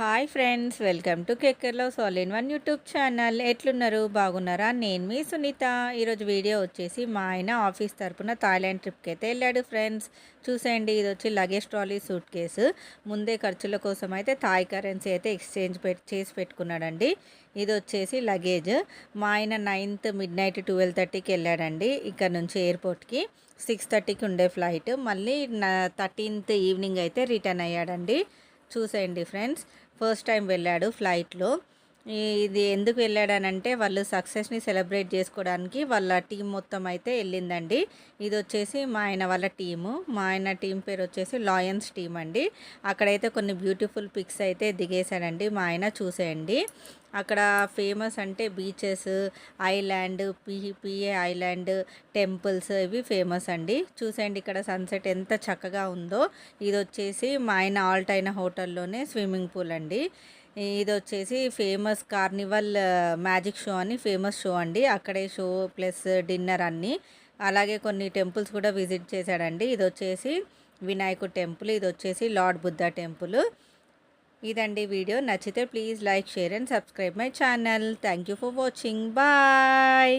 Hi friends welcome to కెక్కర్లో సాల్ in one YouTube channel. ఎట్లున్నారు? బాగున్నారా? నేను మీ సునీత. ఈరోజు వీడియో వచ్చేసి మా ఆయన ఆఫీస్ తరపున థాయిలాండ్ ట్రిప్కి అయితే వెళ్ళాడు ఫ్రెండ్స్. చూసేయండి ఇది వచ్చి లగేజ్ ట్రాలీ సూట్ కేసు. ముందే ఖర్చుల కోసం అయితే థాయ్ కరెన్సీ అయితే ఎక్స్చేంజ్ చేసి పెట్టుకున్నాడండి. ఇది వచ్చేసి లగేజ్. మా ఆయన నైన్త్ మిడ్ నైట్ ట్వెల్వ్ థర్టీకి వెళ్ళాడండి ఇక్కడ నుంచి ఎయిర్పోర్ట్కి. సిక్స్ థర్టీకి ఉండే ఫ్లైట్. మళ్ళీ థర్టీన్త్ ఈవినింగ్ అయితే రిటర్న్ అయ్యాడండి. చూసేయండి ఫ్రెండ్స్. ఫస్ట్ టైం వెళ్ళాడు ఫ్లైట్లో. ఇది ఎందుకు వెళ్ళాడనంటే వాళ్ళు సక్సెస్ని సెలబ్రేట్ చేసుకోవడానికి వాళ్ళ టీం మొత్తం అయితే వెళ్ళిందండి. ఇది వచ్చేసి మా ఆయన వాళ్ళ టీము. మా ఆయన టీం పేరు వచ్చేసి లాయన్స్ టీం అండి. అక్కడైతే కొన్ని బ్యూటిఫుల్ పిక్స్ అయితే దిగేశాడండి మా ఆయన చూసేయండి. అక్కడ ఫేమస్ అంటే బీచెస్ ఐలాండ్ పిహిపిఏ ఐలాండ్ టెంపుల్స్ ఇవి ఫేమస్ అండి. చూసేయండి ఇక్కడ సన్సెట్ ఎంత చక్కగా ఉందో. ఇది వచ్చేసి మా ఆయన ఆల్ట్ అయిన హోటల్లోనే స్విమ్మింగ్ పూల్ అండి. ఇది వచ్చేసి ఫేమస్ కార్నివల్ మ్యాజిక్ షో అని ఫేమస్ షో అండి. అక్కడే షో ప్లస్ డిన్నర్ అన్నీ. అలాగే కొన్ని టెంపుల్స్ కూడా విజిట్ చేశాడండి. ఇది వచ్చేసి వినాయకుడు టెంపుల్ ఇది వచ్చేసి లార్డ్ బుద్ధ టెంపుల్. ఇదండి వీడియో. నచ్చితే please like share and subscribe my channel. Thank you for watching. Bye!